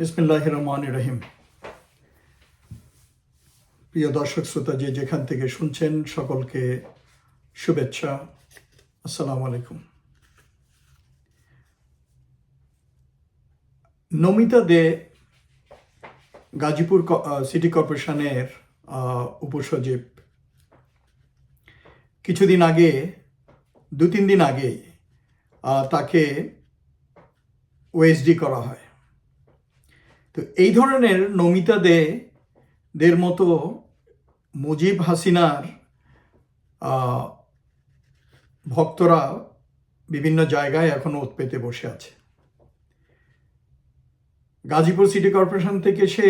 বিসমিল্লাহ রহমান রহিম প্রিয় দর্শক শ্রোতা, যে যেখান থেকে শুনছেন, সকলকে শুভেচ্ছা। আসসালামু আলাইকুম। নমিতা দে গাজীপুর সিটি কর্পোরেশনের উপসচিব। কিছুদিন আগে দু তিন দিন আগে তাকে ওএসডি করা হয়। তো এই ধরনের নমিতা দে দের মতো মুজিব হাসিনার ভক্তরা বিভিন্ন জায়গায় এখনও ওত পেতে বসে আছে। গাজীপুর সিটি কর্পোরেশন থেকে সে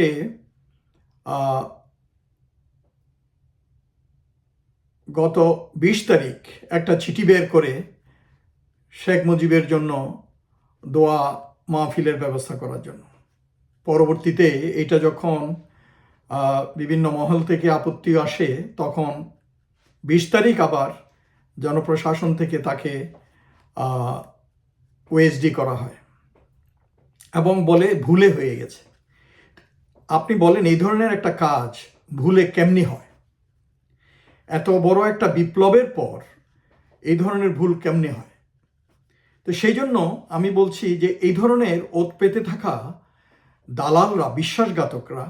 গত বিশ তারিখ একটা চিঠি বের করে শেখ মুজিবের জন্য দোয়া মাহফিলের ব্যবস্থা করার জন্য। পরবর্তীতে এটা যখন বিভিন্ন মহল থেকে আপত্তি আসে, তখন বিশ তারিখ আবার জনপ্রশাসন থেকে তাকে ওএসডি করা হয় এবং বলে ভুলে হয়ে গেছে। আপনি বলেন এই ধরনের একটা কাজ ভুলে কেমনি হয়? এত বড় একটা বিপ্লবের পর এই ধরনের ভুল কেমনি হয়? তো সেই জন্য আমি বলছি যে এই ধরনের ওত পেতে থাকা দালালরা, বিশ্বাসঘাতকরা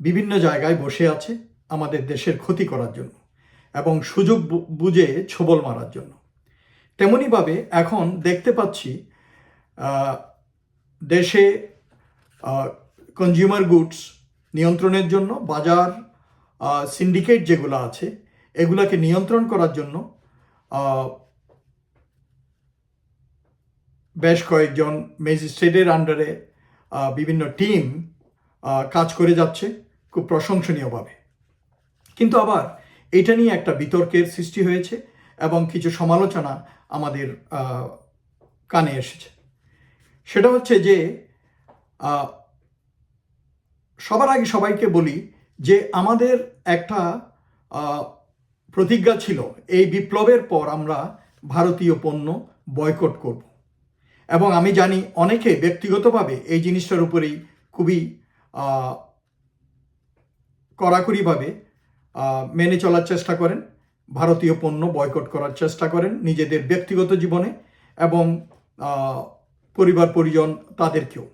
বিভিন্ন জায়গায় বসে আছে আমাদের দেশের ক্ষতি করার জন্য এবং সুযোগ বুঝে ছোবল মারার জন্য। তেমনিভাবে এখন দেখতে পাচ্ছি দেশে কনজিউমার গুডস নিয়ন্ত্রণের জন্য, বাজার সিন্ডিকেট যেগুলো আছে, এগুলাকে নিয়ন্ত্রণ করার জন্য বেশ কয়েকজন ম্যাজিস্ট্রেটের আন্ডারে বিভিন্ন টিম কাজ করে যাচ্ছে খুব প্রশংসনীয়ভাবে। কিন্তু আবার এটা নিয়ে একটা বিতর্কের সৃষ্টি হয়েছে এবং কিছু সমালোচনা আমাদের কানে এসেছে। সেটা হচ্ছে যে সবার আগে সবাইকে বলি যে আমাদের একটা প্রতিজ্ঞা ছিল, এই বিপ্লবের পর আমরা ভারতীয় পণ্য বয়কট করব। এবং আমি জানি অনেকে ব্যক্তিগতভাবে এই জিনিসটার উপরেই খুবই কড়াকড়িভাবে মেনে চলার চেষ্টা করেন, ভারতীয় পণ্য বয়কট করার চেষ্টা করেন নিজেদের ব্যক্তিগত জীবনে এবং পরিবার, পরিজন তাদেরকেও।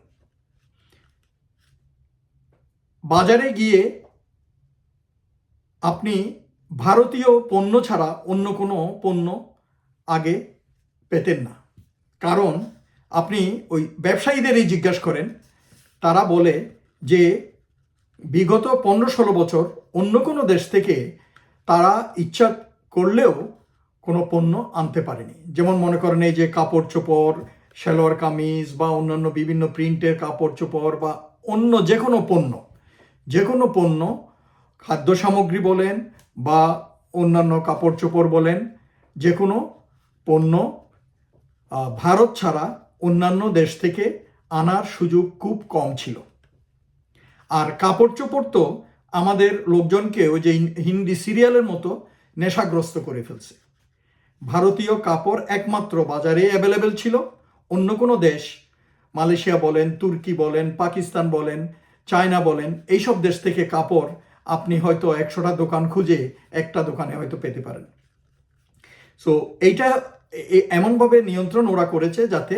বাজারে গিয়ে আপনি ভারতীয় পণ্য ছাড়া অন্য কোনো পণ্য আগে পেতেন না। কারণ আপনি ওই ব্যবসায়ীদেরই জিজ্ঞাসা করেন, তারা বলে যে বিগত পনেরো ষোলো বছর অন্য কোনো দেশ থেকে তারা ইচ্ছা করলেও কোনো পণ্য আনতে পারেনি। যেমন মনে করেন এই যে কাপড় চোপড়, সালোয়ার কামিজ বা অন্যান্য বিভিন্ন প্রিন্টের কাপড় চোপড় বা অন্য যে কোনো পণ্য, যে কোনো পণ্য খাদ্য সামগ্রী বলেন বা অন্যান্য কাপড় চোপড় বলেন, যে কোনো পণ্য ভারত ছাড়া অন্যান্য দেশ থেকে আনার সুযোগ খুব কম ছিল। আর কাপড় চোপড় তো আমাদের লোকজনকে ওই যে হিন্দি সিরিয়ালের মতো নেশাগ্রস্ত করে ফেলছে। ভারতীয় কাপড় একমাত্র বাজারে অ্যাভেলেবেল ছিল। অন্য কোনো দেশ, মালয়েশিয়া বলেন, তুর্কি বলেন, পাকিস্তান বলেন, চায়না বলেন, এইসব দেশ থেকে কাপড় আপনি হয়তো একশোটা দোকান খুঁজে একটা দোকানে হয়তো পেতে পারেন। সো এইটা এমনভাবে নিয়ন্ত্রণ ওরা করেছে যাতে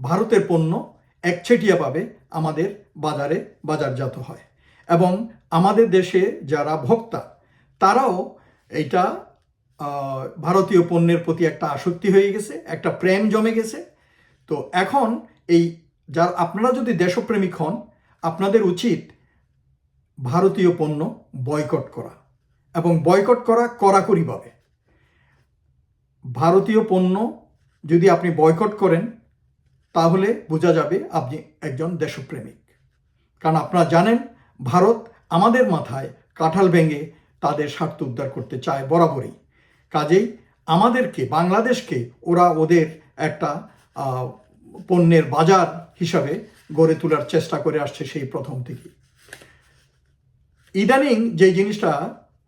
ভারতের পণ্য একচেটিয়াভাবে আমাদের বাজারে বাজারজাত হয়। এবং আমাদের দেশে যারা ভোক্তা তারাও আহ, ভারতীয় পণ্যের প্রতি একটা আসক্তি হয়ে গেছে একটা প্রেম জমে গেছে। তো এখন এই যার আপনারা যদি দেশপ্রেমিক হন আপনাদের উচিত ভারতীয় পণ্য বয়কট করা এবং বয়কট করা কড়াকড়িভাবে। ভারতীয় পণ্য যদি আপনি বয়কট করেন তাহলে বোঝা যাবে আপনি একজন দেশপ্রেমিক। কারণ আপনারা জানেন, ভারত আমাদের মাথায় কাঁঠাল ভেঙে তাদের স্বার্থ উদ্ধার করতে চায় বরাবরই। কাজেই আমাদেরকে, বাংলাদেশকে ওরা ওদের একটা পণ্যের বাজার হিসাবে গড়ে তোলার চেষ্টা করে আসছে সেই প্রথম থেকে ইদানিং যে জিনিসটা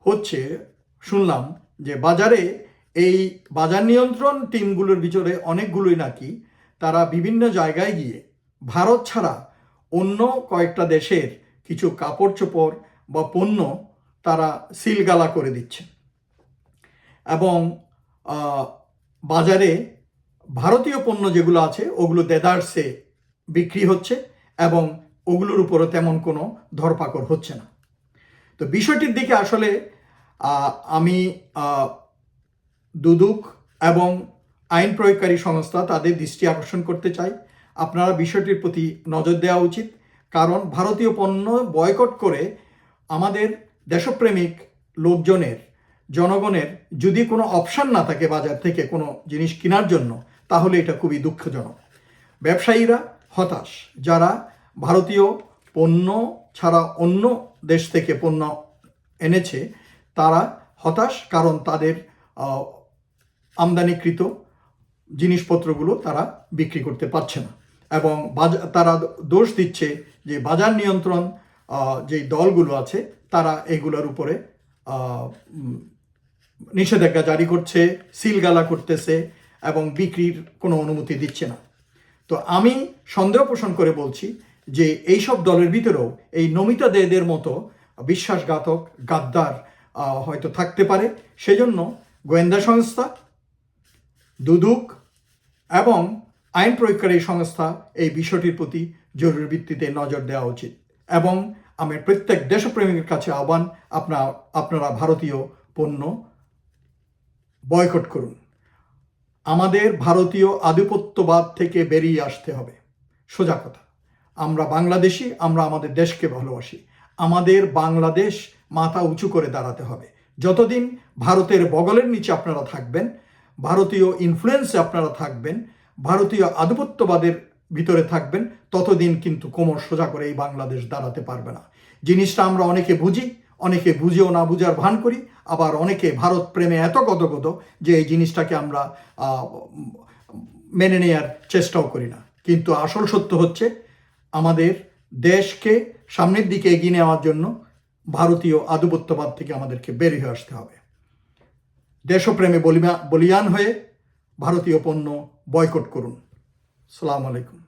হচ্ছে, শুনলাম যে বাজারে এই বাজার নিয়ন্ত্রণ টিমগুলোর ভিতরে অনেকগুলোই নাকি তারা বিভিন্ন জায়গায় গিয়ে ভারত ছাড়া অন্য কয়েকটা দেশের কিছু কাপড় চোপড় বা পণ্য তারা সিলগালা করে দিচ্ছে। এবং বাজারে ভারতীয় পণ্য যেগুলো আছে, ওগুলো দেদারসে বিক্রি হচ্ছে এবং ওগুলোর উপরও তেমন কোনো ধরপাকড় হচ্ছে না। তো বিষয়টির দিকে আসলে আমি দুদুক এবং আইন প্রয়োগকারী সংস্থা তাদের দৃষ্টি আকর্ষণ করতে চাই আপনারা বিষয়টির প্রতি নজর দেওয়া উচিত। কারণ ভারতীয় পণ্য বয়কট করে আমাদের দেশপ্রেমিক লোকজনের, জনগণের যদি কোনো অপশান না থাকে বাজার থেকে কোনো জিনিস কেনার জন্য, তাহলে এটা খুবই দুঃখজনক। ব্যবসায়ীরা হতাশ, যারা ভারতীয় পণ্য ছাড়া অন্য দেশ থেকে পণ্য এনেছে, তারা হতাশ কারণ তাদের আমদানিকৃত জিনিসপত্রগুলো তারা বিক্রি করতে পারছে না। এবং তারা দোষ দিচ্ছে যে বাজার নিয়ন্ত্রণ যেই দলগুলো আছে, তারা এগুলোর উপরে নিষেধাজ্ঞা জারি করছে সিলগালা করতেছে এবং বিক্রির কোনো অনুমতি দিচ্ছে না। তো আমি সন্দেহ পোষণ করে বলছি যে এইসব দলের ভিতরেও এই নমিতা দেদের মতো বিশ্বাসঘাতক গাদ্দার হয়তো থাকতে পারে। সেজন্য গোয়েন্দা সংস্থা, দুদক এবং আইন প্রয়োগকারী সংস্থা এই বিষয়টির প্রতি জরুরি ভিত্তিতে নজর দেওয়া উচিত। এবং আমি প্রত্যেক দেশপ্রেমিকের কাছে আহ্বান আপনার আপনারা ভারতীয় পণ্য বয়কট করুন। আমাদের ভারতীয় আধিপত্যবাদ থেকে বেরিয়ে আসতে হবে। সোজা কথা, আমরা বাংলাদেশি, আমরা আমাদের দেশকে ভালোবাসি। আমাদের বাংলাদেশ মাথা উঁচু করে দাঁড়াতে হবে। যতদিন ভারতের বগলের নিচে আপনারা থাকবেন ভারতীয় ইনফ্লুয়েন্সে আপনারা থাকবেন, ভারতীয় আধিপত্যবাদের ভিতরে থাকবেন, ততদিন কিন্তু কোমর সোজা করে এই বাংলাদেশ দাঁড়াতে পারবে না। জিনিসটা আমরা অনেকে বুঝি, অনেকে বুঝেও না বুঝার ভান করি, আবার অনেকে ভারত প্রেমে এত গদগদ যে এই জিনিসটাকে আমরা মেনে নেয়ার চেষ্টাও করি না। কিন্তু আসল সত্য হচ্ছে, আমাদের দেশকে সামনের দিকে এগিয়ে নেওয়ার জন্য ভারতীয় আধিপত্যবাদ থেকে আমাদেরকে বেরিয়ে আসতে হবে। দেশপ্রেমে বলিয়ান হয়ে ভারতীয় পণ্য বয়কট করুন। সালাম আলাইকুম।